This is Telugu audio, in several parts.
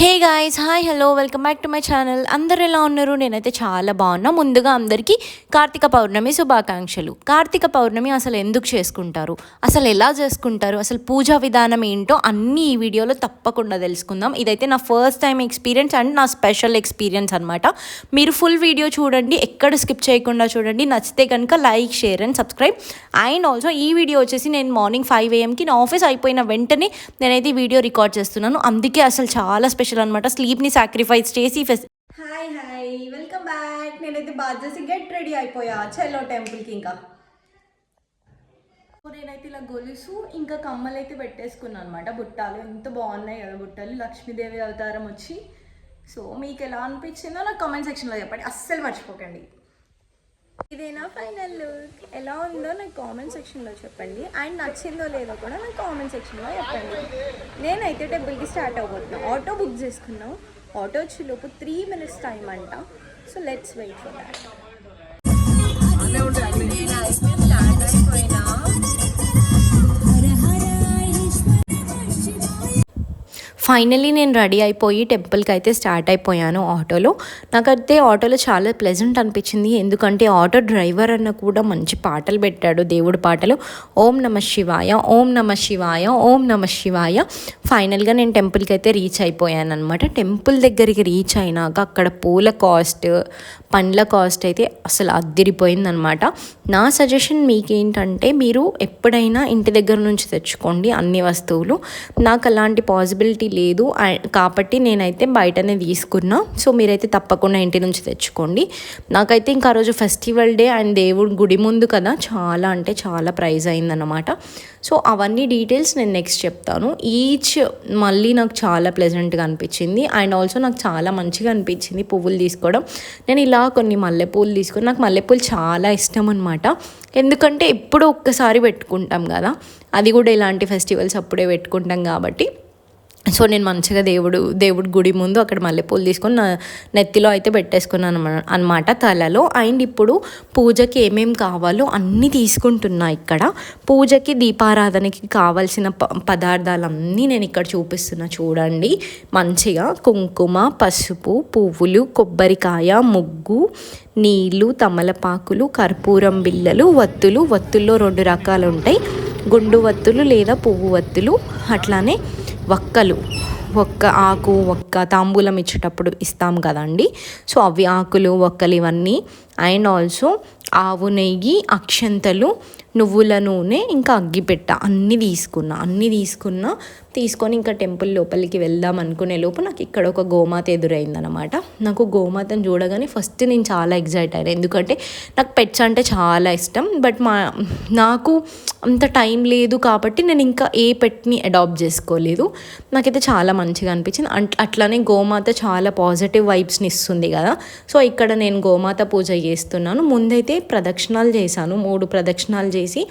Hey guys hi hello welcome back to my channel అందరు ఎలా ఉన్నారు? నేనైతే చాలా బాగున్నా. ముందుగా అందరికీ కార్తీక పౌర్ణమి శుభాకాంక్షలు. కార్తీక పౌర్ణమి అసలు ఎందుకు చేసుకుంటారు? అసలు ఎలా చేసుకుంటారు? అసలు పూజా విధానం ఏంటో అన్నీ ఈ వీడియోలో తప్పకుండా తెలుసుకుందాం. ఇదైతే నా ఫస్ట్ టైం ఎక్స్పీరియన్స్ అండ్ నా స్పెషల్ ఎక్స్పీరియన్స్ అనమాట మీరు ఫుల్ వీడియో చూడండి ఎక్కడ స్కిప్ చేయకుండా చూడండి. నచ్చితే కనుక like share and subscribe and also ఈ వీడియో వచ్చేసి నేను మార్నింగ్ ఫైవ్ ఏఎంకి నా ఆఫీస్ అయిపోయిన వెంటనే నేనైతే వీడియో రికార్డ్ చేస్తున్నాను. అందుకే అసలు చాలా స్పెషల్ అనమాట స్లీప్ని సాక్రిఫైస్ చేసి ఫెస్ హాయ్ హాయ్ వెల్కమ్ బ్యాక్ నేనైతే బాగా చేసి గెట్ రెడీ అయిపోయా. చెల్లో టెంపుల్కి ఇంకా. నేనైతే ఇలా గొలుసు ఇంకా కమ్మలు అయితే పెట్టేసుకున్నాను అనమాట బుట్టాలు ఎంత బాగున్నాయి కదా బుట్టలు. లక్ష్మీదేవి అవతారం వచ్చి. సో మీకు ఎలా అనిపించిందో నాకు కామెంట్ సెక్షన్లో చెప్పండి. అస్సలు మర్చిపోకండి. ఇదేనా ఫైనల్ లుక్ ఎలా ఉందో నాకు కామెంట్ సెక్షన్లో చెప్పండి. అండ్ నచ్చిందో లేదో కూడా నాకు కామెంట్ సెక్షన్లో చెప్పండి. నేనైతే టెంపుల్కి స్టార్ట్ అవ్వబోతున్నాను ఆటో బుక్ చేసుకున్నాం. ఆటో వచ్చేలోపు త్రీ మినిట్స్ టైం అంట. So let's wait for that finally నేను రెడీ అయిపోయి టెంపుల్కి అయితే స్టార్ట్ అయిపోయాను ఆటోలో. నాకైతే ఆటోలో చాలా ప్లెజెంట్ అనిపించింది. ఎందుకంటే ఆటో డ్రైవర్ అన్న కూడా మంచి పాటలు పెట్టాడు దేవుడి పాటలు. ఓం నమ శివాయ ఓం నమ శివాయ ఓం నమ శివాయ. ఫైనల్గా నేను టెంపుల్కి అయితే రీచ్ అయిపోయాను అనమాట టెంపుల్ దగ్గరికి రీచ్ అయినాక అక్కడ పూల కాస్ట్ పండ్ల కాస్ట్ అయితే అసలు అద్దిరిపోయిందనమాట నా సజెషన్ మీకేంటంటే మీరు ఎప్పుడైనా ఇంటి దగ్గర నుంచి తెచ్చుకోండి అన్ని వస్తువులు. నాకు అలాంటి పాసిబిలిటీ లేదు. కాబట్టి నేనైతే బయటనే తీసుకున్నా. సో మీరైతే తప్పకుండా ఇంటి నుంచి తెచ్చుకోండి. నాకైతే ఇంకా రోజు ఫెస్టివల్ డే అండ్ దేవుడి గుడి ముందు కదా చాలా అంటే చాలా ప్రైజ్ అయిందన్నమాట. సో అవన్నీ డీటెయిల్స్ నేను నెక్స్ట్ చెప్తాను. ఈచ్ మళ్ళీ నాకు చాలా ప్లెజెంట్గా అనిపించింది. అండ్ ఆల్సో నాకు చాలా మంచిగా అనిపించింది పువ్వులు తీసుకోవడం. నేను ఇలా కొన్ని మల్లెపూలు తీసుకుని నాకు మల్లెపూలు చాలా ఇష్టం అనమాట ఎందుకంటే ఎప్పుడో ఒక్కసారి పెట్టుకుంటాం కదా అది కూడా ఇలాంటి ఫెస్టివల్స్ అప్పుడే పెట్టుకుంటాం కాబట్టి. సో నేను మంచిగా దేవుడు దేవుడి గుడి ముందు అక్కడ మల్లెపూలు తీసుకొని నా నెత్తిలో అయితే పెట్టేసుకున్నాను అనమాట తలలో. అండ్ ఇప్పుడు పూజకి ఏమేమి కావాలో అన్నీ తీసుకుంటున్నా ఇక్కడ. పూజకి దీపారాధనకి కావాల్సిన ప పదార్థాలన్నీ నేను ఇక్కడ చూపిస్తున్నా చూడండి. మంచిగా కుంకుమ పసుపు పువ్వులు కొబ్బరికాయ ముగ్గు నీళ్ళు తమలపాకులు కర్పూరం బిళ్ళలు వత్తులు. వత్తుల్లో రెండు రకాలు ఉంటాయి. గుండు వత్తులు లేదా పువ్వు వత్తులు. అట్లానే వక్కలు ఒక్క ఆకు ఒక్క తాంబూలం ఇచ్చేటప్పుడు ఇస్తాం కదండి. సో అవి ఆకులు ఒక్కలు ఇవన్నీ. అండ్ ఆల్సో ఆవు నెయ్యి అక్షంతలు నువ్వుల నూనె ఇంకా అగ్గిపెట్ట అన్నీ తీసుకున్నా అన్నీ తీసుకున్నా తీసుకొని ఇంకా టెంపుల్ లోపలికి వెళ్దాం అనుకునే లోపు నాకు ఇక్కడ ఒక గోమాత ఎదురైందనమాట నాకు గోమాతను చూడగానే ఫస్ట్ నేను చాలా ఎగ్జైట్ అయ్యాను. ఎందుకంటే నాకు పెట్స్ అంటే చాలా ఇష్టం. బట్ మా నాకు అంత టైం లేదు కాబట్టి నేను ఇంకా ఏ పెట్ని అడాప్ట్ చేసుకోలేదు. నాకైతే చాలా మంచిగా అనిపించింది. అట్ అట్లానే గోమాత చాలా పాజిటివ్ వైబ్స్ని ఇస్తుంది కదా. సో ఇక్కడ నేను గోమాత పూజ చేస్తున్నాను. ముందైతే ప్రదక్షిణాలు చేశాను. మూడు ప్రదక్షిణాలు చేసి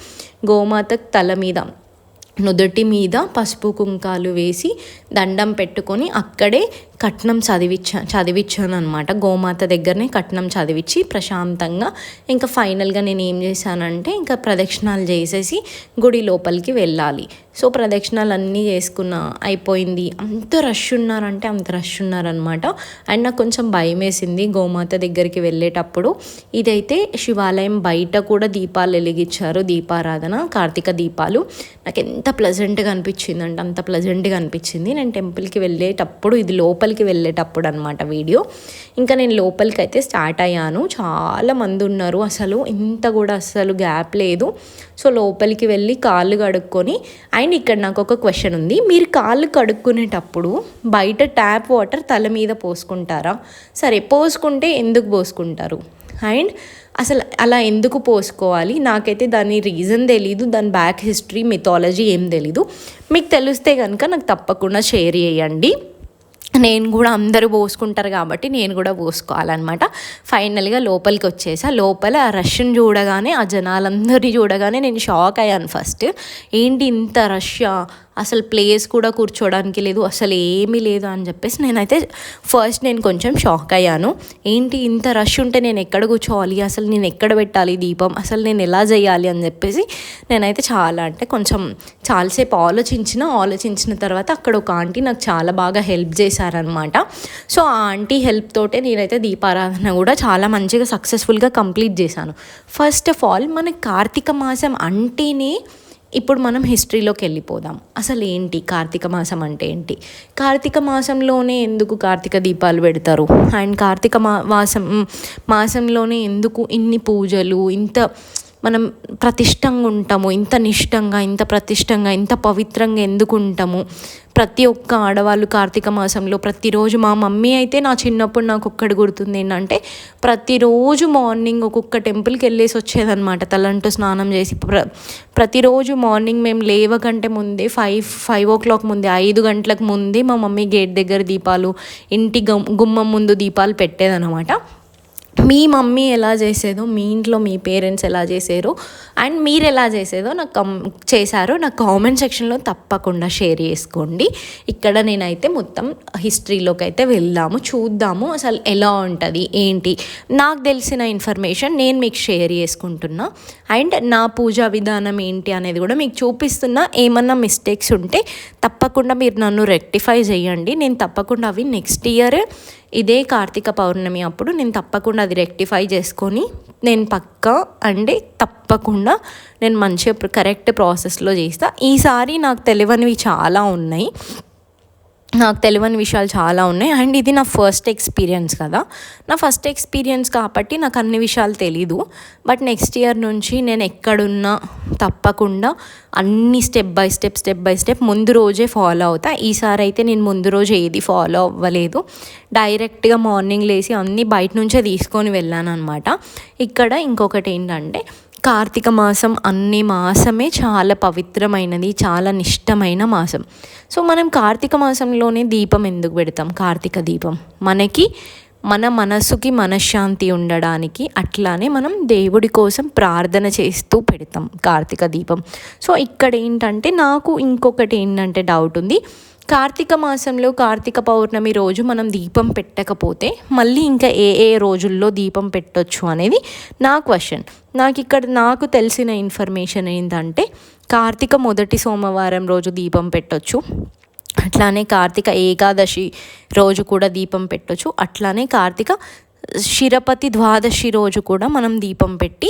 గోమాత తల మీద నుదుటి మీద పసుపు కుంకాలు వేసి దండం పెట్టుకొని అక్కడే కట్నం చదివిచ్చా చదివిచ్చాను అనమాట గోమాత దగ్గరనే కట్నం చదివించి ప్రశాంతంగా ఇంకా ఫైనల్గా నేను ఏం చేశానంటే ఇంకా ప్రదక్షిణాలు చేసేసి గుడి లోపలికి వెళ్ళాలి. సో ప్రదక్షిణాలు అన్నీ చేసుకున్న అయిపోయింది. అంత రష్ ఉన్నారంటే అంత రష్ ఉన్నారనమాట అండ్ నాకు కొంచెం భయం వేసింది గోమాత దగ్గరికి వెళ్ళేటప్పుడు. ఇదైతే శివాలయం బయట కూడా దీపాలు వెలిగించారు దీపారాధన కార్తీక దీపాలు. నాకు ఎంత ప్లజెంట్గా అనిపించింది అంటే అంత ప్లజెంట్గా అనిపించింది. నేను టెంపుల్కి వెళ్ళేటప్పుడు ఇది లోపల లోపలికి వెళ్ళేటప్పుడు అనమాట వీడియో. ఇంకా నేను లోపలికి అయితే స్టార్ట్ అయ్యాను. చాలా మంది ఉన్నారు అసలు. ఇంత కూడా అసలు గ్యాప్ లేదు. సో లోపలికి వెళ్ళి కాళ్ళు కడుక్కొని అండ్ ఇక్కడ నాకు ఒక క్వశ్చన్ ఉంది. మీరు కాళ్ళు కడుక్కునేటప్పుడు బయట ట్యాప్ వాటర్ తల మీద పోసుకుంటారా? సరే పోసుకుంటే ఎందుకు పోసుకుంటారు? అండ్ అసలు అలా ఎందుకు పోసుకోవాలి? నాకైతే దాని రీజన్ తెలీదు. దాని బ్యాక్ హిస్టరీ మిథాలజీ ఏం తెలీదు. మీకు తెలిస్తే కనుక నాకు తప్పకుండా షేర్ చేయండి. నేను కూడా అందరూ పోసుకుంటారు కాబట్టి నేను కూడా పోసుకోవాలన్నమాట. ఫైనల్గా లోపలికి వచ్చేసా. లోపల ఆ రష్ని చూడగానే ఆ జనాలందరినీ చూడగానే నేను షాక్ అయ్యాను ఫస్ట్. ఏంటి ఇంత రష్యా? అసలు ప్లేస్ కూడా కూర్చోడానికి లేదు అసలు ఏమీ లేదు అని చెప్పేసి నేనైతే ఫస్ట్ నేను కొంచెం షాక్ అయ్యాను. ఏంటి ఇంత రష్ ఉంటే నేను ఎక్కడ కూర్చోవాలి? అసలు నేను ఎక్కడ పెట్టాలి దీపం? అసలు నేను ఎలా చేయాలి అని చెప్పేసి నేనైతే చాలా అంటే కొంచెం చాలాసేపు ఆలోచించిన ఆలోచించిన తర్వాత అక్కడ ఒక ఆంటీ నాకు చాలా బాగా హెల్ప్ చేశారనమాట సో ఆ ఆంటీ హెల్ప్ తోటే నేనైతే దీపారాధన కూడా చాలా మంచిగా సక్సెస్ఫుల్గా కంప్లీట్ చేశాను. ఫస్ట్ ఆఫ్ ఆల్ మన కార్తీక మాసం అంటేనే ఇప్పుడు మనం హిస్టరీలోకి వెళ్ళిపోదాం. అసలు ఏంటి కార్తీక మాసం అంటే ఏంటి? కార్తీక మాసంలోనే ఎందుకు కార్తీక దీపాలు పెడతారు? అండ్ కార్తీక మా మాసం మాసంలోనే ఎందుకు ఇన్ని పూజలు? ఇంత మనం ప్రతిష్టంగా ఉంటాము. ఇంత నిష్టంగా ఇంత ప్రతిష్టంగా ఇంత పవిత్రంగా ఎందుకు ఉంటాము? ప్రతి ఒక్క ఆడవాళ్ళు కార్తీక మాసంలో ప్రతిరోజు మా మమ్మీ అయితే నా చిన్నప్పుడు నాకు ఒక్కటి గుర్తుంది ఏంటంటే ప్రతిరోజు మార్నింగ్ ఒక్కొక్క టెంపుల్కి వెళ్ళేసి వచ్చేదనమాట తలంటూ స్నానం చేసి ప్ర ప్రతిరోజు మార్నింగ్ మేము లేవకంటే ముందే ఫైవ్ ఫైవ్ ఓ క్లాక్ ముందే ఐదు గంటలకు ముందే మా మమ్మీ గేట్ దగ్గర దీపాలు ఇంటి గుమ్మం ముందు దీపాలు పెట్టేదన్నమాట. మీ మమ్మీ ఎలా చేసేదో మీ ఇంట్లో మీ పేరెంట్స్ ఎలా చేసారో అండ్ మీరు ఎలా చేసేదో నాకు కమ్ చేశారో నాకు కామెంట్ సెక్షన్లో తప్పకుండా షేర్ చేసుకోండి. ఇక్కడ నేనైతే మొత్తం హిస్టరీలోకి అయితే వెళ్దాము చూద్దాము అసలు ఎలా ఉంటుంది ఏంటి? నాకు తెలిసిన ఇన్ఫర్మేషన్ నేను మీకు షేర్ చేసుకుంటున్నా. అండ్ నా పూజా విధానం ఏంటి అనేది కూడా మీకు చూపిస్తున్నా. ఏమన్నా మిస్టేక్స్ ఉంటే తప్పకుండా మీరు నన్ను రెక్టిఫై చేయండి. నేను తప్పకుండా అవి నెక్స్ట్ ఇయర్ ఇదే కార్తీక పౌర్ణమి అప్పుడు నేను తప్పకుండా అది రెక్టిఫై చేసుకొని నేను పక్క అంటే తప్పకుండా నేను మంచిగా కరెక్ట్ ప్రాసెస్లో చేస్తా. ఈసారి నాకు తెలియనివి చాలా ఉన్నాయి. నాకు తెలియని విషయాలు చాలా ఉన్నాయి. అండ్ ఇది నా ఫస్ట్ ఎక్స్పీరియన్స్ కదా. నా ఫస్ట్ ఎక్స్పీరియన్స్ కాబట్టి నాకు అన్ని విషయాలు తెలీదు. బట్ నెక్స్ట్ ఇయర్ నుంచి నేను ఎక్కడున్నా తప్పకుండా అన్ని step by step step by step ముందు రోజే ఫాలో అవుతా. ఈసారి అయితే నేను ముందు రోజు ఏది ఫాలో అవ్వలేదు. డైరెక్ట్గా మార్నింగ్ లేచి అన్నీ బయట నుంచే తీసుకొని వెళ్ళాను అనమాట ఇక్కడ ఇంకొకటి ఏంటంటే కార్తీక మాసం అన్ని మాసమే చాలా పవిత్రమైనది చాలా నిష్టమైన మాసం. సో మనం కార్తీక మాసంలోనే దీపం ఎందుకు పెడతాం? కార్తీక దీపం. మనకి మన మనసుకి మనశ్శాంతి ఉండడానికి అట్లానే మనం దేవుడి కోసం ప్రార్థన చేస్తూ పెడతాం కార్తీక దీపం. సో ఇక్కడ ఏంటంటే నాకు ఇంకొకటి ఏంటంటే డౌట్ ఉంది. కార్తీక మాసంలో కార్తీక పౌర్ణమి రోజు మనం దీపం పెట్టకపోతే మళ్ళీ ఇంకా ఏ ఏ రోజుల్లో దీపం పెట్టొచ్చు అనేది నా క్వశ్చన్. నాకు ఇక్కడ నాకు తెలిసిన ఇన్ఫర్మేషన్ ఏంటంటే కార్తీక మొదటి సోమవారం రోజు దీపం పెట్టొచ్చు. అట్లానే కార్తీక ఏకాదశి రోజు కూడా దీపం పెట్టొచ్చు. అట్లానే కార్తీక శిరపతి ద్వాదశి రోజు కూడా మనం దీపం పెట్టి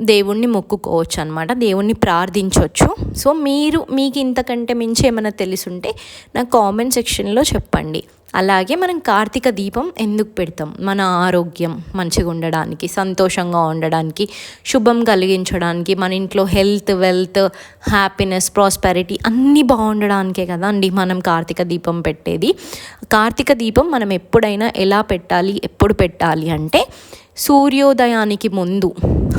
దేవుణ్ణి మొక్కుకోవచ్చు అనమాట దేవుణ్ణి ప్రార్థించవచ్చు సో మీరు మీకు ఇంతకంటే మించి ఏమైనా తెలుసుంటే నాకు కామెంట్ సెక్షన్లో చెప్పండి. అలాగే మనం కార్తీక దీపం ఎందుకు పెడతాం? మన ఆరోగ్యం మంచిగా ఉండడానికి సంతోషంగా ఉండడానికి శుభం కలిగించడానికి మన ఇంట్లో హెల్త్ వెల్త్ హ్యాపీనెస్ ప్రాస్పెరిటీ అన్నీ బాగుండడానికే కదా అండి మనం కార్తీక దీపం పెట్టేది. కార్తీక దీపం మనం ఎప్పుడైనా ఎలా పెట్టాలి ఎప్పుడు పెట్టాలి అంటే సూర్యోదయానికి ముందు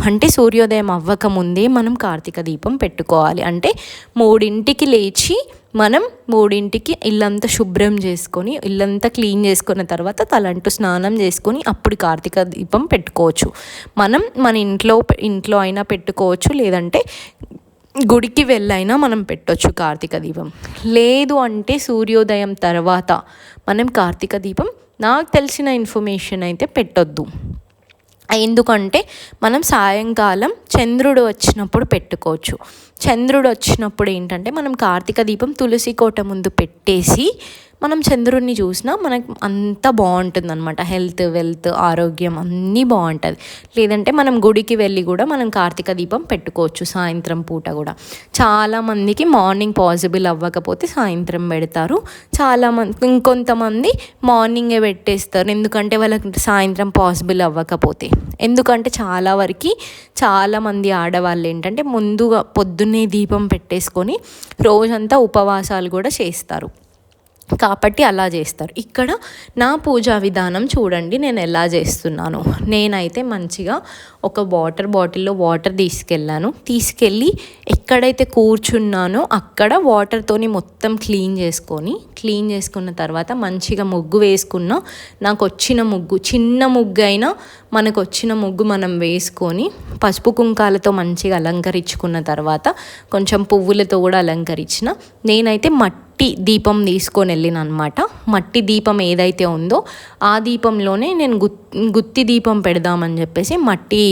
అంటే సూర్యోదయం అవ్వక ముందే మనం కార్తీక దీపం పెట్టుకోవాలి. అంటే మూడింటికి లేచి మనం మూడింటికి ఇల్లంతా శుభ్రం చేసుకొని ఇల్లంతా క్లీన్ చేసుకున్న తర్వాత తలంటూ స్నానం చేసుకొని అప్పుడు కార్తీక దీపం పెట్టుకోవచ్చు. మనం మన ఇంట్లో ఇంట్లో అయినా పెట్టుకోవచ్చు లేదంటే గుడికి వెళ్ళైనా మనం పెట్టొచ్చు కార్తీక దీపం. లేదు అంటే సూర్యోదయం తర్వాత మనం కార్తీక దీపం నాకు తెలిసిన ఇన్ఫర్మేషన్ అయితే పెట్టొద్దు. ఎందుకంటే మనం సాయంకాలం చంద్రుడు వచ్చినప్పుడు పెట్టుకోవచ్చు. చంద్రుడు వచ్చినప్పుడు ఏంటంటే మనం కార్తీక దీపం తులసి కోట ముందు పెట్టేసి మనం చంద్రుడిని చూసినా మనకు అంత బాగుంటుంది అనమాట హెల్త్ వెల్త్ ఆరోగ్యం అన్నీ బాగుంటుంది. లేదంటే మనం గుడికి వెళ్ళి కూడా మనం కార్తీక దీపం పెట్టుకోవచ్చు సాయంత్రం పూట కూడా. చాలామందికి మార్నింగ్ పాసిబుల్ అవ్వకపోతే సాయంత్రం పెడతారు. చాలామంది ఇంకొంతమంది మార్నింగే పెట్టేస్తారు. ఎందుకంటే వాళ్ళకి సాయంత్రం పాసిబుల్ అవ్వకపోతే. ఎందుకంటే చాలా వరకు చాలామంది ఆడవాళ్ళు ఏంటంటే ముందుగా పొద్దున్న దీపం పెట్టేసుకొని రోజంతా ఉపవాసాలు కూడా చేస్తారు. కాబట్టి అలా చేస్తారు. ఇక్కడ నా పూజా విధానం చూడండి నేను ఎలా చేస్తున్నాను. నేనైతే మంచిగా ఒక వాటర్ బాటిల్లో వాటర్ తీసుకెళ్ళాను. తీసుకెళ్ళి ఎక్కడైతే కూర్చున్నానో అక్కడ వాటర్తోని మొత్తం క్లీన్ చేసుకొని క్లీన్ చేసుకున్న తర్వాత మంచిగా ముగ్గు వేసుకున్న నాకు వచ్చిన ముగ్గు చిన్న ముగ్గు అయినా మనకు వచ్చిన ముగ్గు మనం వేసుకొని పసుపు కుంకాలతో మంచిగా అలంకరించుకున్న తర్వాత కొంచెం పువ్వులతో కూడా అలంకరించిన నేనైతే మట్టి దీపం తీసుకొని వెళ్ళిన అనమాట మట్టి దీపం ఏదైతే ఉందో ఆ దీపంలోనే నేను గుత్ గుత్తి దీపం పెడదామని చెప్పేసి మట్టి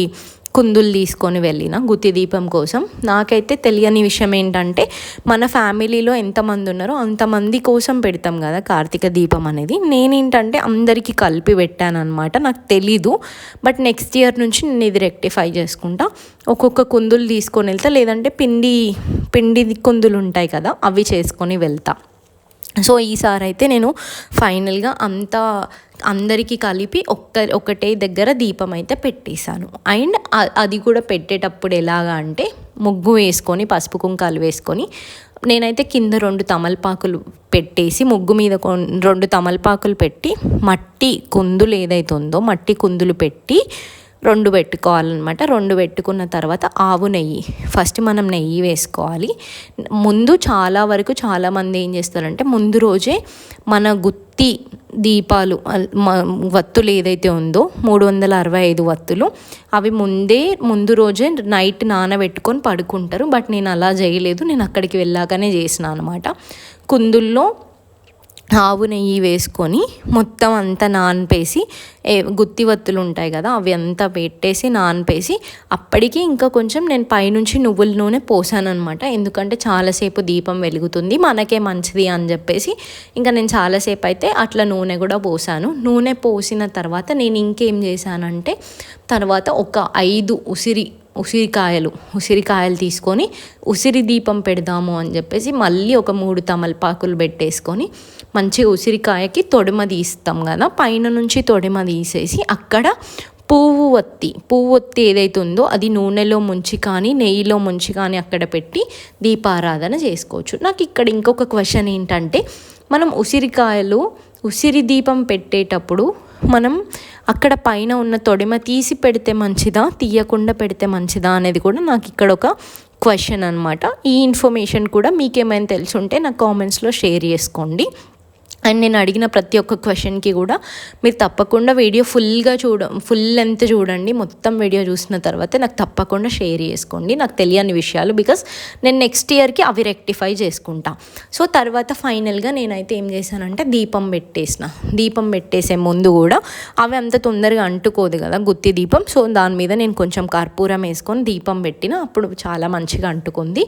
కుందులు తీసుకొని వెళ్ళిన గుత్తి దీపం కోసం. నాకైతే తెలియని విషయం ఏంటంటే మన ఫ్యామిలీలో ఎంతమంది ఉన్నారో అంతమంది కోసం పెడతాం కదా కార్తీక దీపం అనేది. నేనేంటంటే అందరికీ కలిపి పెట్టానమాట నాకు తెలీదు. బట్ నెక్స్ట్ ఇయర్ నుంచి నేను ఇది రెక్టిఫై చేసుకుంటా. ఒక్కొక్క కుందులు తీసుకొని వెళ్తా లేదంటే పిండి పిండి కుందులు ఉంటాయి కదా అవి చేసుకొని వెళ్తా. సో ఈసారి అయితే నేను ఫైనల్గా అంతా అందరికీ కలిపి ఒక్క ఒకటే దగ్గర దీపం అయితే పెట్టేశాను. అండ్ అది కూడా పెట్టేటప్పుడు ఎలాగా అంటే ముగ్గు వేసుకొని పసుపు కుంకాలు వేసుకొని నేనైతే కింద రెండు తమలపాకులు పెట్టేసి ముగ్గు మీద రెండు తమలపాకులు పెట్టి మట్టి కుందులు ఏదైతే ఉందో మట్టి కుందులు పెట్టి రెండు పెట్టుకోవాలన్నమాట. రెండు పెట్టుకున్న తర్వాత ఆవు నెయ్యి. ఫస్ట్ మనం నెయ్యి వేసుకోవాలి. ముందు చాలా వరకు చాలామంది ఏం చేస్తారంటే ముందు రోజే మన గుత్తి దీపాలు వత్తులు ఏదైతే ఉందో మూడు వందల అరవై ఐదు వత్తులు అవి ముందే ముందు రోజే నైట్ నానబెట్టుకొని పడుకుంటారు. బట్ నేను అలా చేయలేదు. నేను అక్కడికి వెళ్ళాకనే చేసిన అనమాట. కుందుల్లో ఆవు నెయ్యి వేసుకొని మొత్తం అంతా నానపేసి గుత్తి వత్తులు ఉంటాయి కదా అవి అంతా పెట్టేసి నానపేసి అప్పటికి ఇంకా కొంచెం నేను పైనుంచి నువ్వుల నూనె పోసాను అనమాట ఎందుకంటే చాలాసేపు దీపం వెలుగుతుంది మనకే మంచిది అని చెప్పేసి ఇంకా నేను చాలాసేపు అయితే అట్లా నూనె కూడా పోసాను. నూనె పోసిన తర్వాత నేను ఇంకేం చేశానంటే తర్వాత ఒక ఐదు ఉసిరి ఉసిరికాయలు ఉసిరికాయలు తీసుకొని ఉసిరి దీపం పెడదాము అని చెప్పేసి మళ్ళీ ఒక మూడు తమలపాకులు పెట్టేసుకొని మంచి ఉసిరికాయకి తొడిమ తీస్తాం కదా పైన నుంచి తొడిమ తీసేసి అక్కడ పువ్వు ఒత్తి పువ్వు ఒత్తి ఏదైతే ఉందో అది నూనెలో ముంచి కానీ నెయ్యిలో ముంచి కానీ అక్కడ పెట్టి దీపారాధన చేసుకోవచ్చు. నాకు ఇక్కడ ఇంకొక క్వశ్చన్ ఏంటంటే మనం ఉసిరికాయలు ఉసిరి దీపం పెట్టేటప్పుడు మనం అక్కడ పైన ఉన్న తొడిమ తీసి పెడితే మంచిదా? తీయకుండా పెడితే మంచిదా? అనేది కూడా నాకు ఇక్కడ ఒక క్వశ్చన్ అనమాట ఈ ఇన్ఫర్మేషన్ కూడా మీకేమైనా తెలుసుంటే నాకు కామెంట్స్లో షేర్ చేసుకోండి. అండ్ నేను అడిగిన ప్రతి ఒక్క క్వశ్చన్కి కూడా మీరు తప్పకుండా వీడియో ఫుల్గా చూడ ఫుల్ లెంత్ చూడండి. మొత్తం వీడియో చూసిన తర్వాత నాకు తప్పకుండా షేర్ చేసుకోండి. నాకు తెలియని విషయాలు బికాస్ నేను నెక్స్ట్ ఇయర్కి అవి రెక్టిఫై చేసుకుంటా. సో తర్వాత ఫైనల్గా నేనైతే ఏం చేశానంటే దీపం పెట్టేసిన. దీపం పెట్టేసే ముందు కూడా అవి అంత తొందరగా అంటుకోదు కదా గుత్తి దీపం. సో దాని మీద నేను కొంచెం కర్పూరం వేసుకొని దీపం పెట్టిన. అప్పుడు చాలా మంచిగా అంటుకుంది.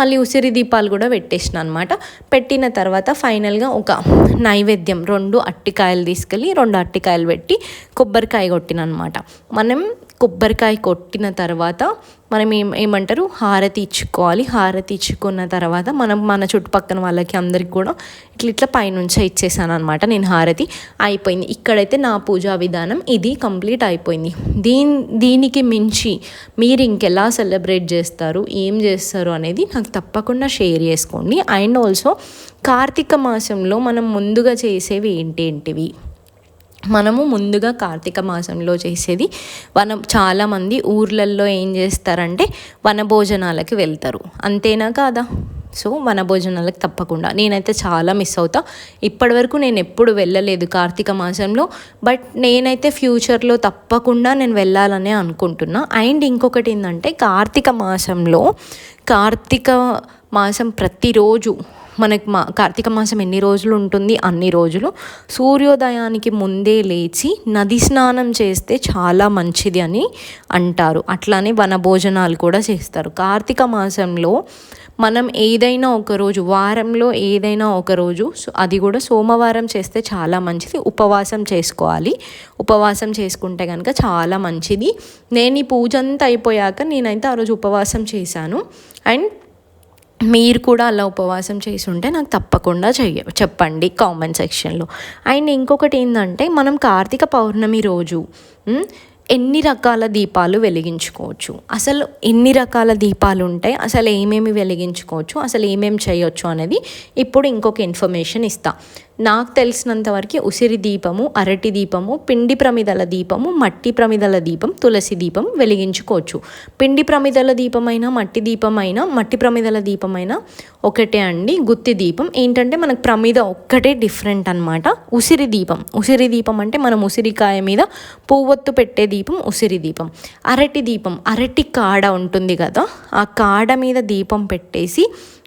మళ్ళీ ఉసిరి దీపాలు కూడా పెట్టేసిన అనమాట పెట్టిన తర్వాత ఫైనల్గా ఒక నైవేద్యం రెండు అట్టికాయలు తీసుకెళ్ళి రెండు అట్టికాయలు పెట్టి కొబ్బరికాయ కొట్టిన అనమాట మనం కొబ్బరికాయ కొట్టిన తర్వాత మనం ఏం ఏమంటారు? హారతి ఇచ్చుకోవాలి. హారతి ఇచ్చుకున్న తర్వాత మనం మన చుట్టుపక్కన వాళ్ళకి అందరికి కూడా ఇట్లా ఇట్లా పైనుంచే ఇచ్చేసాను అనమాట నేను హారతి అయిపోయింది. ఇక్కడైతే నా పూజా విధానం ఇది కంప్లీట్ అయిపోయింది. దీని దీనికి మించి మీరు ఇంకెలా సెలబ్రేట్ చేస్తారు? ఏం చేస్తారు? అనేది నాకు తప్పకుండా షేర్ చేసుకోండి. అండ్ ఆల్సో కార్తీక మాసంలో మనం ముందుగా చేసేవి ఏంటేంటివి మనము ముందుగా కార్తీక మాసంలో చేసేది వన చాలామంది ఊర్లల్లో ఏం చేస్తారంటే వనభోజనాలకి వెళ్తారు. అంతేనా కాదా? సో వనభోజనాలకు తప్పకుండా. నేనైతే చాలా మిస్ అవుతా. ఇప్పటివరకు నేను ఎప్పుడు వెళ్ళలేదు కార్తీక మాసంలో బట్ నేనైతే ఫ్యూచర్లో తప్పకుండా నేను వెళ్ళాలనే అనుకుంటున్నా. అండ్ ఇంకొకటి ఏంటంటే కార్తీక మాసంలో కార్తీక మాసం ప్రతిరోజు మనకి మా కార్తీక మాసం ఎన్ని రోజులు ఉంటుంది? అన్ని రోజులు. సూర్యోదయానికి ముందే లేచి నది స్నానం చేస్తే చాలా మంచిది అని అంటారు. అట్లానే వనభోజనాలు కూడా చేస్తారు. కార్తీక మాసంలో మనం ఏదైనా ఒక రోజు వారంలో ఏదైనా ఒక రోజు అది కూడా సోమవారం చేస్తే చాలా మంచిది. ఉపవాసం చేసుకోవాలి. ఉపవాసం చేసుకుంటే కనుక చాలా మంచిది. నేను ఈ పూజ అంతా అయిపోయాక నేనైతే ఆ రోజు ఉపవాసం చేశాను. అండ్ మీరు కూడా అలా ఉపవాసం చేసి ఉంటే నాకు తప్పకుండా చెయ్య చెప్పండి కామెంట్ సెక్షన్లో. అండ్ ఇంకొకటి ఏంటంటే మనం కార్తీక పౌర్ణమి రోజు ఎన్ని రకాల దీపాలు వెలిగించుకోవచ్చు? అసలు ఎన్ని రకాల దీపాలు ఉంటాయి అసలు ఏమేమి వెలిగించుకోవచ్చు? అసలు ఏమేమి చేయొచ్చు అనేది ఇప్పుడు ఇంకొక ఇన్ఫర్మేషన్ ఇస్తా. నాకు తెలిసినంత వరకు ఉసిరి దీపము అరటి దీపము పిండి ప్రమిదల దీపము మట్టి ప్రమిదల దీపం తులసి దీపం వెలిగించుకోవచ్చు. పిండి ప్రమిదల దీపమైనా మట్టి దీపమైనా మట్టి ప్రమిదల దీపమైనా ఒకటే అండి. గుత్తి దీపం ఏంటంటే మనకు ప్రమిద ఒక్కటే డిఫరెంట్ అనమాట ఉసిరి దీపం. ఉసిరి దీపం అంటే మనం ఉసిరికాయ మీద పువ్వొత్తు పెట్టే దీపం ఉసిరి దీపం. అరటి దీపం. అరటి కాడ ఉంటుంది కదా. ఆ కాడ మీద దీపం పెట్టేసి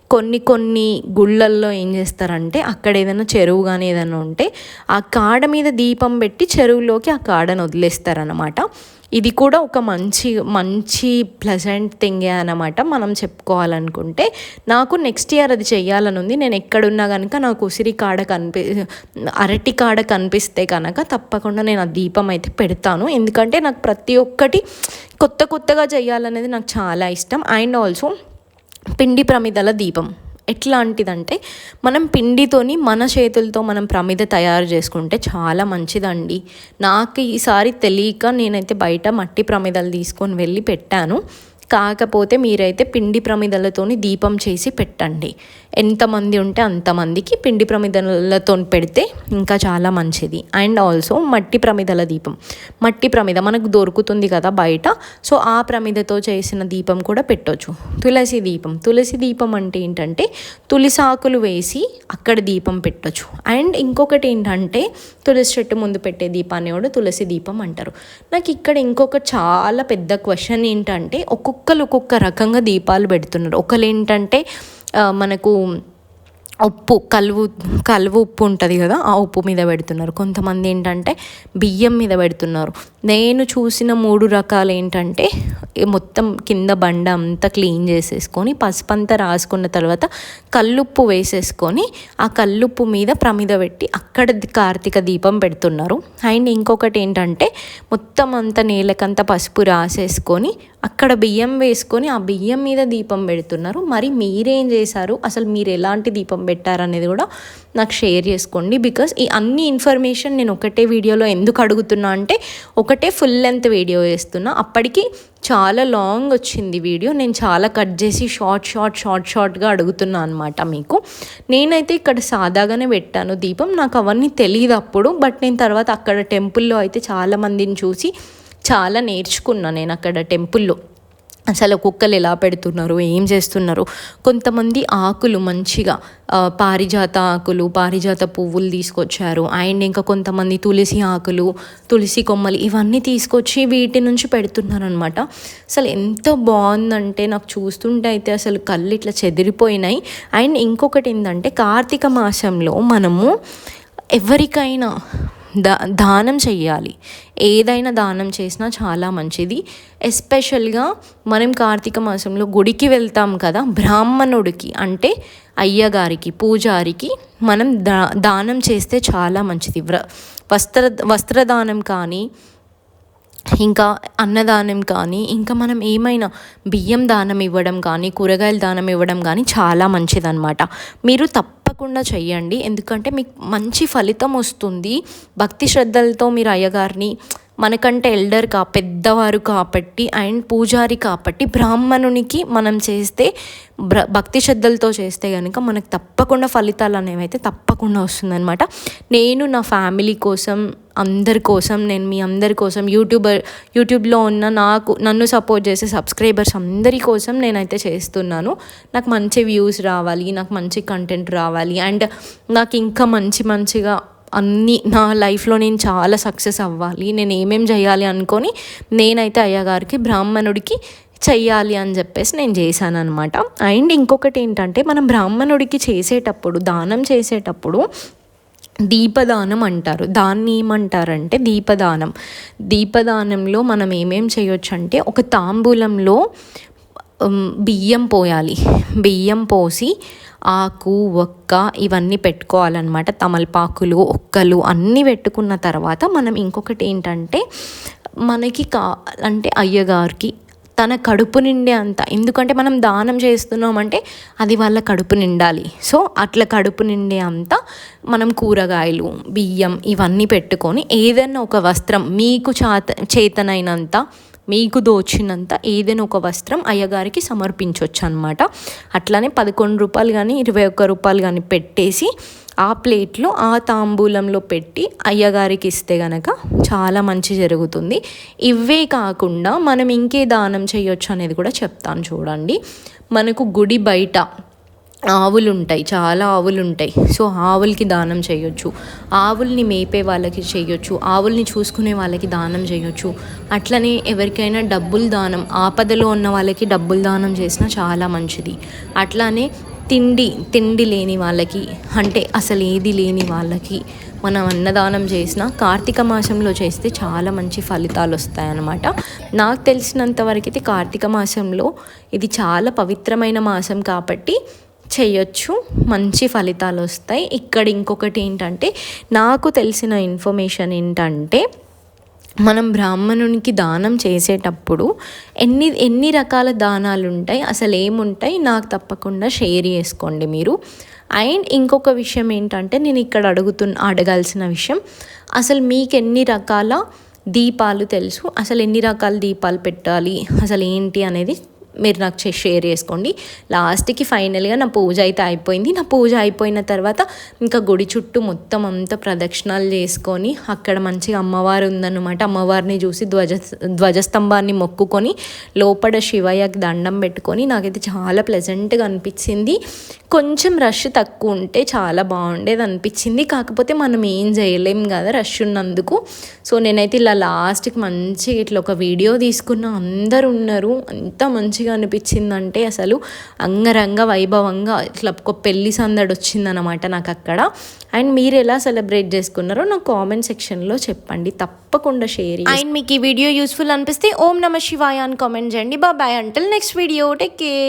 కొన్ని కొన్ని గుళ్ళల్లో ఏం చేస్తారంటే అక్కడ ఏదైనా చెరువు కానీ ఏదైనా ఉంటే ఆ కాడ మీద దీపం పెట్టి చెరువులోకి ఆ కాడను వదిలేస్తారనమాట ఇది కూడా ఒక మంచి మంచి ప్లెజెంట్ థింగే అనమాట మనం చెప్పుకోవాలనుకుంటే నాకు నెక్స్ట్ ఇయర్ అది చెయ్యాలని ఉంది. నేను ఎక్కడున్నా కనుక నాకు ఉసిరి కాడ కనిపి అరటి కాడ కనిపిస్తే కనుక తప్పకుండా నేను ఆ దీపం అయితే పెడతాను. ఎందుకంటే నాకు ప్రతి ఒక్కటి కొత్త కొత్తగా చేయాలనేది నాకు చాలా ఇష్టం. అండ్ ఆల్సో పిండి ప్రమిదల దీపం. ఎట్లాంటిదంటే మనం పిండితోని మన చేతులతో మనం ప్రమిద తయారు చేసుకుంటే చాలా మంచిదండి. నాకు ఈసారి తెలియక నేనైతే బయట మట్టి ప్రమిదలు తీసుకొని వెళ్ళి పెట్టాను. కాకపోతే మీరైతే పిండి ప్రమిదలతోని దీపం చేసి పెట్టండి. ఎంతమంది ఉంటే అంతమందికి పిండి ప్రమిదలతో పెడితే ఇంకా చాలా మంచిది. అండ్ ఆల్సో మట్టి ప్రమిదల దీపం. మట్టి ప్రమిద మనకు దొరుకుతుంది కదా బయట. సో ఆ ప్రమిదతో చేసిన దీపం కూడా పెట్టొచ్చు. తులసి దీపం. తులసి దీపం అంటే ఏంటంటే తులిసాకులు వేసి అక్కడ దీపం పెట్టొచ్చు. అండ్ ఇంకొకటి ఏంటంటే తులసి చెట్టు ముందు పెట్టే దీపాన్ని కూడా తులసి దీపం అంటారు. నాకు ఇక్కడ ఇంకొక చాలా పెద్ద క్వశ్చన్ ఏంటంటే ఒక్కొక్కరు ఒక్కొక్క రకంగా దీపాలు పెడుతున్నారు. ఒకరు ఏంటంటే మనకు ఉప్పు కలువు కలువు ఉప్పు ఉంటుంది కదా ఆ ఉప్పు మీద పెడుతున్నారు. కొంతమంది ఏంటంటే బియ్యం మీద పెడుతున్నారు. నేను చూసిన మూడు రకాలు ఏంటంటే మొత్తం కింద బండ అంతా క్లీన్ చేసేసుకొని పసుపు అంతా రాసుకున్న తర్వాత కల్లుప్పు వేసేసుకొని ఆ కల్లుప్పు మీద ప్రమిద పెట్టి అక్కడ కార్తీక దీపం పెడుతున్నారు. అండ్ ఇంకొకటి ఏంటంటే మొత్తం అంతా నేలకంతా పసుపు రాసేసుకొని అక్కడ బియ్యం వేసుకొని ఆ బియ్యం మీద దీపం పెడుతున్నారు. మరి మీరేం చేశారు? అసలు మీరు ఎలాంటి దీపం పెట్టారనేది కూడా నాకు షేర్ చేసుకోండి. బికాస్ ఈ అన్ని ఇన్ఫర్మేషన్ నేను ఒకటే వీడియోలో ఎందుకు అడుగుతున్నా అంటే ఒకటే ఫుల్ లెంత్ వీడియో వేస్తున్నా. అప్పటికి చాలా లాంగ్ వచ్చింది వీడియో నేను చాలా కట్ చేసి షార్ట్ షార్ట్ షార్ట్ షార్ట్గా అడుగుతున్నా అనమాట మీకు. నేనైతే ఇక్కడ సాదాగానే పెట్టాను దీపం. నాకు అవన్నీ తెలియదు అప్పుడు. బట్ నేను తర్వాత అక్కడ టెంపుల్లో అయితే చాలా మందిని చూసి చాలా నేర్చుకున్నా నేను అక్కడ టెంపుల్లో. అసలు కుక్కలు ఎలా పెడుతున్నారు ఏం చేస్తున్నారు. కొంతమంది ఆకులు మంచిగా పారిజాత ఆకులు పారిజాత పువ్వులు తీసుకొచ్చారు. అండ్ ఇంకా కొంతమంది తులసి ఆకులు తులసి కొమ్మలు ఇవన్నీ తీసుకొచ్చి వీటి నుంచి పెడుతున్నారనమాట అసలు ఎంత బాగుందంటే నాకు చూస్తుంటే అయితే అసలు కళ్ళు ఇట్లా చెదిరిపోయినాయి. అండ్ ఇంకొకటి ఏంటంటే కార్తీక మాసంలో మనము ఎవరికైనా దా దానం చెయ్యాలి. ఏదైనా దానం చేసినా చాలా మంచిది. ఎస్పెషల్గా మనం కార్తీక మాసంలో గుడికి వెళ్తాం కదా బ్రాహ్మణుడికి అంటే అయ్యగారికి పూజారికి మనం దా దానం చేస్తే చాలా మంచిది. వ్ర వస్త్ర వస్త్రదానం కానీ ఇంకా అన్నదానం కానీ ఇంకా మనం ఏమైనా బియ్యం దానం ఇవ్వడం కానీ కూరగాయల దానం ఇవ్వడం కానీ చాలా మంచిదన్నమాట. మీరు తప్పకుండా చెయ్యండి. ఎందుకంటే మీకు మంచి ఫలితం వస్తుంది. భక్తి శ్రద్ధలతో మీరు అయ్యగారిని మనకంటే ఎల్డర్ కా పెద్దవారు కాబట్టి అండ్ పూజారి కాబట్టి బ్రాహ్మణునికి మనం చేస్తే బ్ర భక్తి శ్రద్ధలతో చేస్తే కనుక మనకు తప్పకుండా ఫలితాలు అనేవి అయితే తప్పకుండా వస్తుందన్నమాట. నేను నా ఫ్యామిలీ కోసం అందరి కోసం నేను మీ అందరి కోసం యూట్యూబర్ యూట్యూబ్లో ఉన్న నాకు నన్ను సపోర్ట్ చేసే సబ్స్క్రైబర్స్ అందరి కోసం నేనైతే చేస్తున్నాను. నాకు మంచి వ్యూస్ రావాలి నాకు మంచి కంటెంట్ రావాలి. అండ్ నాకు ఇంకా మంచి మంచిగా అన్నీ నా లైఫ్లో నేను చాలా సక్సెస్ అవ్వాలి. నేను ఏమేం చేయాలి అనుకొని నేనైతే అయ్యగారికి బ్రాహ్మణుడికి చెయ్యాలి అని చెప్పేసి నేను చేశాను అనమాట అండ్ ఇంకొకటి ఏంటంటే మనం బ్రాహ్మణుడికి చేసేటప్పుడు దానం చేసేటప్పుడు దీపదానం అంటారు. దాన్ని ఏమంటారంటే దీపదానం. దీపదానంలో మనం ఏమేం చేయొచ్చు అంటే ఒక తాంబూలంలో బియ్యం పోయాలి. బియ్యం పోసి ఆకు ఒక్క ఇవన్నీ పెట్టుకోవాలన్నమాట. తమలపాకులు ఒక్కలు అన్నీ పెట్టుకున్న తర్వాత మనం ఇంకొకటి ఏంటంటే మనకి కా అంటే అయ్యగారికి తన కడుపు నిండే అంత. ఎందుకంటే మనం దానం చేస్తున్నామంటే అది వాళ్ళ కడుపు నిండాలి. సో అట్లా కడుపు నిండే అంత మనం కూరగాయలు బియ్యం ఇవన్నీ పెట్టుకొని ఏదైనా ఒక వస్త్రం మీకు చాత చేతనైనంత మీకు దోచినంత ఏదైనా ఒక వస్త్రం అయ్యగారికి సమర్పించవచ్చు అనమాట అట్లానే పదకొండు రూపాయలు కానీ ఇరవై ఒక్క రూపాయలు కానీ పెట్టేసి ఆ ప్లేట్లో ఆ తాంబూలంలో పెట్టి అయ్యగారికి ఇస్తే గనక చాలా మంచి జరుగుతుంది. ఇవే కాకుండా మనం ఇంకే దానం చేయొచ్చు అనేది కూడా చెప్తాను చూడండి. మనకు గుడి బయట ఆవులు ఉంటాయి చాలా ఆవులు ఉంటాయి సో ఆవులకి దానం చేయొచ్చు. ఆవుల్ని మేపే వాళ్ళకి చేయొచ్చు. ఆవుల్ని చూసుకునే వాళ్ళకి దానం చేయొచ్చు. అట్లనే ఎవరికైనా డబ్బులు దానం ఆపదలో ఉన్న వాళ్ళకి డబ్బులు దానం చేసినా చాలా మంచిది. అట్లానే తిండి తిండి లేని వాళ్ళకి అంటే అసలు ఏది లేని వాళ్ళకి మనం అన్నదానం చేసిన కార్తీక మాసంలో చేస్తే చాలా మంచి ఫలితాలు వస్తాయన్నమాట నాకు తెలిసినంత వరకు అయితే కార్తీక మాసంలో ఇది చాలా పవిత్రమైన మాసం కాబట్టి చేయొచ్చు మంచి ఫలితాలు వస్తాయి. ఇక్కడ ఇంకొకటి ఏంటంటే నాకు తెలిసిన ఇన్ఫర్మేషన్ ఏంటంటే మనం బ్రాహ్మణునికి దానం చేసేటప్పుడు ఎన్ని ఎన్ని రకాల దానాలు ఉంటాయి అసలు ఏముంటాయి నాకు తప్పకుండా షేర్ చేసుకోండి మీరు. అండ్ ఇంకొక విషయం ఏంటంటే నేను ఇక్కడ అడుగుతున్న అడగాల్సిన విషయం అసలు మీకు ఎన్ని రకాల దీపాలు తెలుసు? అసలు ఎన్ని రకాల దీపాలు పెట్టాలి? అసలు ఏంటి అనేది మీరు నాకు చే- షేర్ చేసుకోండి. లాస్ట్కి ఫైనల్గా నా పూజ అయితే అయిపోయింది. నా పూజ అయిపోయిన తర్వాత ఇంకా గుడి చుట్టూ మొత్తం అంతా ప్రదక్షిణాలు చేసుకొని అక్కడ మంచిగా అమ్మవారు ఉందన్నమాట. అమ్మవారిని చూసి ధ్వజ ధ్వజస్తంభాన్ని మొక్కుకొని లోపల శివయ్యకి దండం పెట్టుకొని నాకైతే చాలా ప్లెజెంట్గా అనిపించింది. కొంచెం రష్ తక్కువ ఉంటే చాలా బాగుండేది అనిపించింది. కాకపోతే మనం ఏం చేయలేం కదా రష్ ఉన్నందుకు. సో నేనైతే ఇలా లాస్ట్కి మంచిగా ఇట్లా ఒక వీడియో తీసుకున్న అందరు ఉన్నారు. అంత మంచిగా అనిపించిందంటే అసలు అంగరంగ వైభవంగా ఇట్లా ఒక పెళ్ళి సందడి వచ్చిందనమాట నాకు అక్కడ. అండ్ మీరు ఎలా సెలబ్రేట్ చేసుకున్నారో నాకు కామెంట్ సెక్షన్లో చెప్పండి. తప్పకుండా షేర్ అండ్ మీకు ఈ వీడియో యూస్ఫుల్ అనిపిస్తే ఓం నమ శివాయ అని కామెంట్ చేయండి. Bye until next video take care